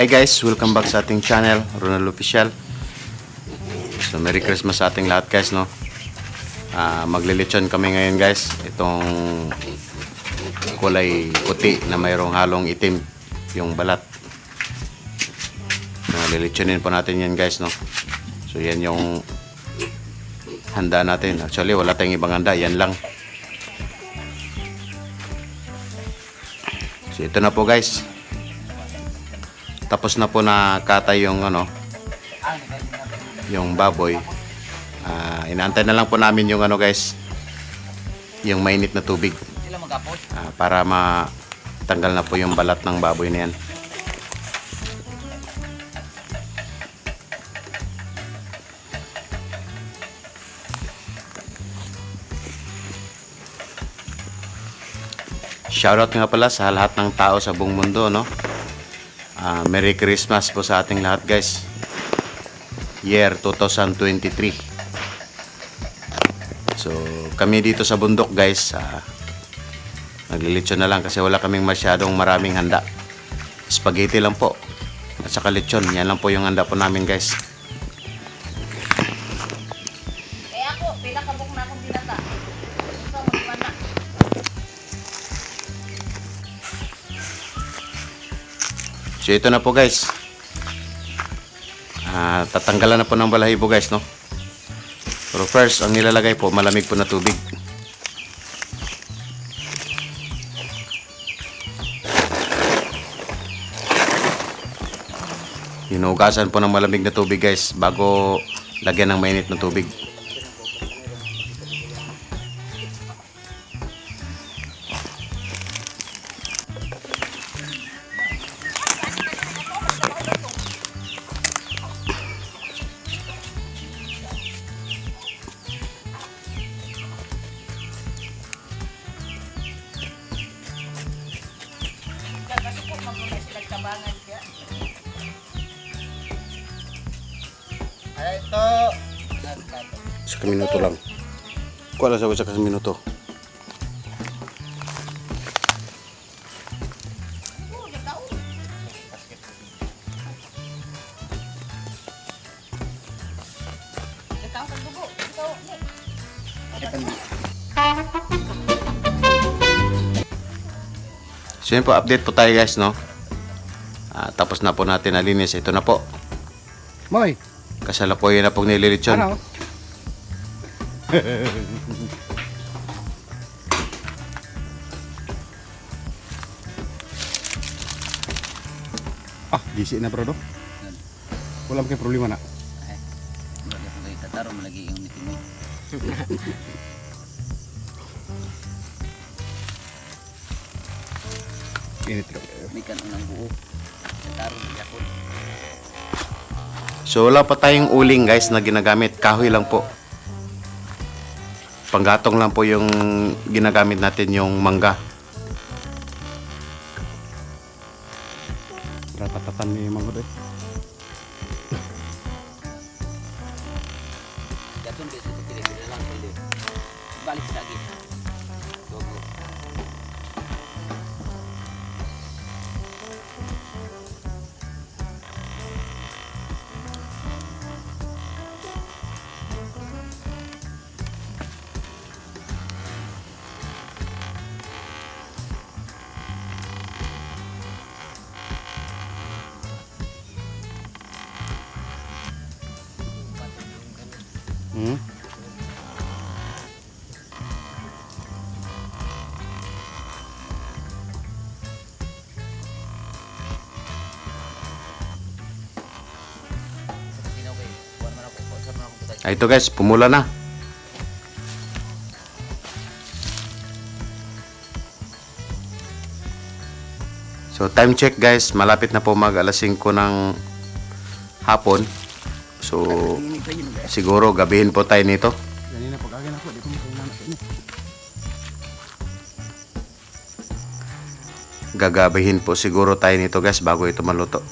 Hi guys, welcome back sa ating channel, Ronald Official. So Merry Christmas sa ating lahat guys, no? Ah, maglilitsyon kami ngayon guys. Itong kulay puti na mayroong halong itim yung balat. Uh, lilitsonin po natin yan guys, no? So yan yung handa natin. Actually, wala tayong ibang handa, yan lang. So ito na po guys. Tapos na po na katay yung ano, yung baboy. Ah, inaantay na lang po namin yung ano guys, yung mainit na tubig ah, para matanggal na po yung balat ng baboy na yan. Shoutout nga pala sa lahat ng tao sa buong mundo, no? Ah, Merry Christmas po sa ating lahat, guys. Year 2023. So, kami dito sa bundok, guys, ah, naglilitsyon na lang kasi wala kaming masyadong maraming handa. Spaghetti lang po. At saka lechon. Yan lang po yung handa po namin, guys. So, ito na po, guys. Ah, tatanggalan na po ng balahibo, guys, no? Pero first, ang nilalagay po, malamig po na tubig. Hinugasan po ng malamig na tubig guys bago lagyan ng mainit na tubig. Ito. Sa minuto lang. Kuha lang sa sa minuto. Ni. So yun po, update po tayo guys, no? Ah, tapos na po natin nalinis. Ito na po. Moy, Kasala po yun na pong nililitsyon. ano? ah, gisi na bro, do. Wala kay problema na. Wala ko kayo tataro, malagi yung niti mo. Init ka. May kanon ng buo. Tataro, yakot. So wala pa tayong uling guys na ginagamit. Kahoy lang po. Panggatong lang po yung ginagamit natin yung mangga. Ratatatan ni Mang Hood, eh. Gatun, beso ko kiri-kiri lang. pwede. Balik sa lagi. Dogo. Putay. Ah, ito guys, pumula na. So time check guys, malapit na po mag alas 5 ng hapon. So siguro gabihin po tayo nito. Gagabihin po siguro tayo nito guys bago ito maluto.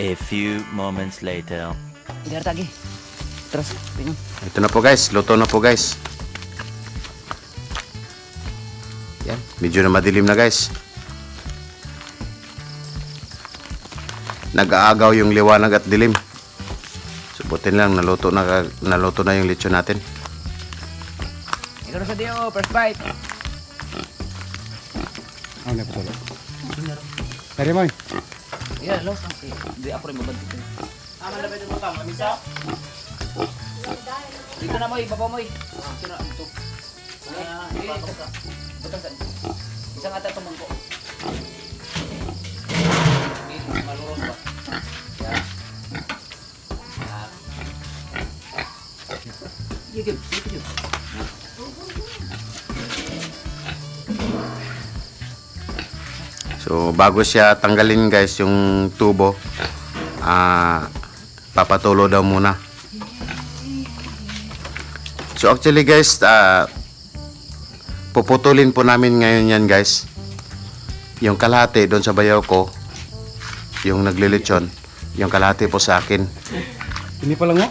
A few moments later. Biar tagi. Terus, tingnan. Ito na po guys, luto na po guys. Yan, medyo na madilim na guys. Nag-aagaw yung liwanag at dilim. Subutin lang, naluto na, naluto na yung lechon natin. Ikaw sa Dio, first bite. Ano na patuloy? Tari mo. Iya, los. Di ako rin mabantik. Aman na ba ito mo Lamisa? Dito na mo, ibaba mo. Dito na, ito. Ah, dito ka. Butang saan? Isang ata itong mangko. Dito, So, bago siya tanggalin guys yung tubo, ah, papatulo daw muna. So, actually guys, ah, puputulin po namin ngayon yan guys. Yung kalahati doon sa bayaw ko, yung naglilitsyon, yung kalahati po sa akin. Ini pa lang mo?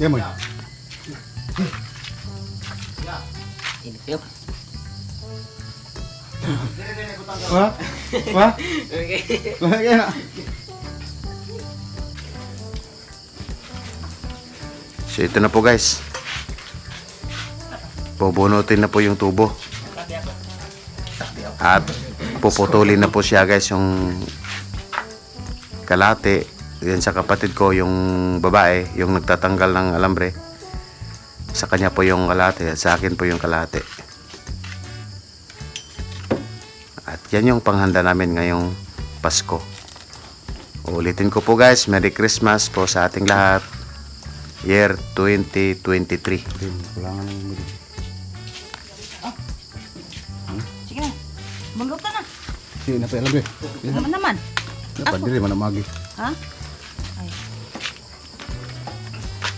Yan mo. Init Wah? Wah? Okay. Lagi na. So, ito na po guys. Pubunutin na po yung tubo. At puputulin na po siya guys yung kalate. Yan sa kapatid ko yung babae, yung nagtatanggal ng alambre. Sa kanya po yung kalate at sa akin po yung kalate. Yan yung panghanda namin ngayong Pasko. Ulitin ko po guys, Merry Christmas po sa ating lahat. Year 2023. Dim, kulangan ng mo. Sige na. Magluto na. Si na pa alam eh. Naman naman. Dapat dili man magi. Ha?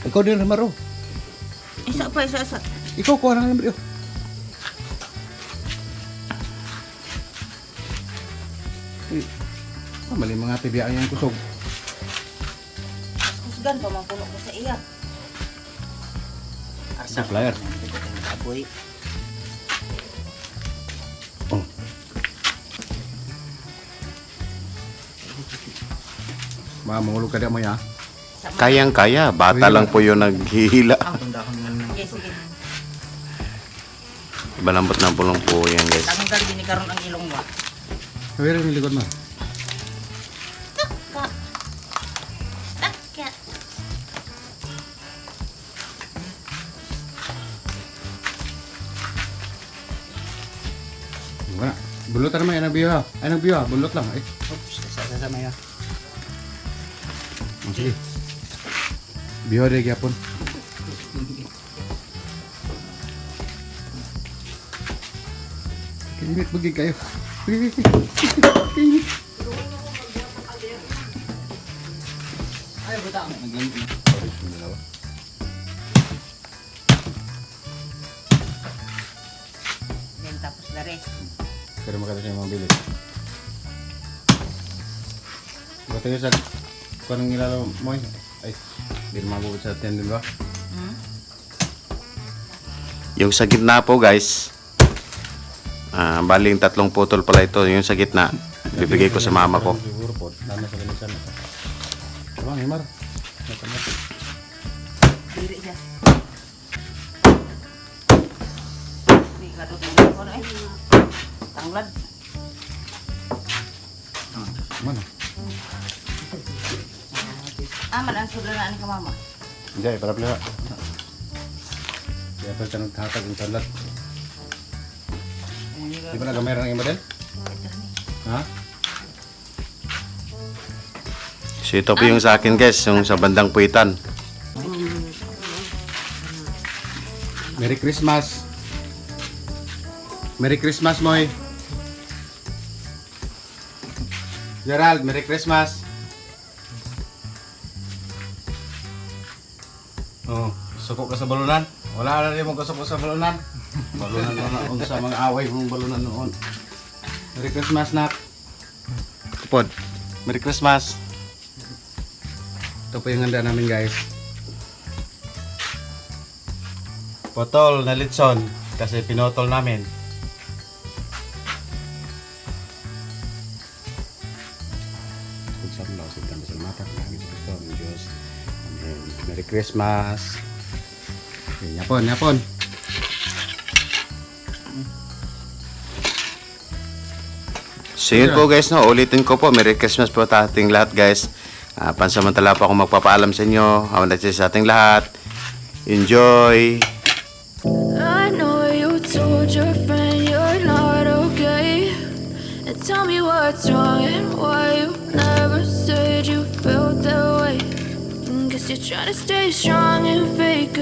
Ikaw din maro. Isa pa, isa, isa. Ikaw ko nang bro. Eh, ah, mali mga tibiyaan yang kusog. Kusgan pa man puno ko sa iya. Supplier. Aboy. Mamulog ka mo ya. Kayang-kaya, bata lang po yung naghihila. Sige. Balambot na pulong po yan guys. Tangang kali din karon ang ilong mo. Kaya rin likod mo. Ka. Takya. Wala. Bulot naman yan ang biyo ha. Ay, ang biyo ha. Bulot lang. Ay. Oops, kasama ya. Oh, sige. Biyo rin gyapon. Kinit bagay kayo. Ay, buta. Naglamit na. Then tapos na rin. Pero makita siya yung mga bilis. Ba't tayo sa kung anong mo eh? Ay, hindi mabubot sa atin, di ba? Hmm? Yung sa gitna po guys, ah baling tatlong putol pala ito. Yung sa gitna, bibigay ko sa mama ko. Siguro po, dami sa linisan. Tama, Himar. Diri siya. Di ka doon mo na eh. Tanglad. Mana? Aman ang sudra na ani ka mama. Hindi, para pala. Kaya pa siya nagtatag yung salat. Di ba nagamay ng iba din? Ha? So ito po yung sa akin guys, yung sa bandang puwitan. Merry Christmas! Merry Christmas, Moy! Gerald, Merry Christmas! Oh, suko ka sa balunan? Wala na rin mong kasuko sa balunan. Balunan na noon sa mga away mong balunan noon. Merry Christmas, Nak. Pod. Merry Christmas. Ito po yung handa namin guys. Potol na litson kasi pinotol namin. Kung law, sa sa mata, kami sa Kristo, Diyos. Merry Christmas. Okay, yapon, yapon. So yun po guys, no, ulitin ko po, Merry Christmas po sa ating lahat guys. Ah, pansamantala po ako magpapaalam sa inyo. Hawan na sa ating lahat. Enjoy! I know you told your friend you're not okay. And tell me what's wrong and why you never said you felt that way. Guess you're trying to stay strong and fake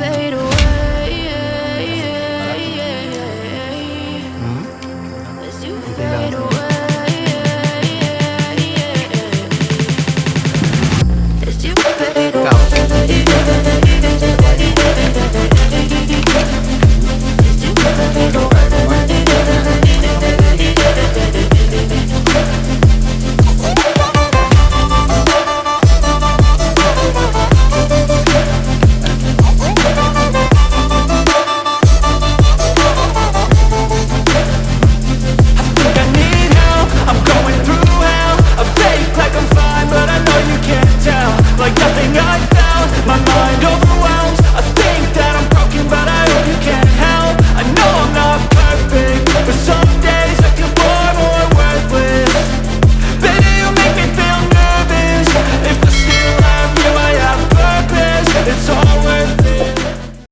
fade.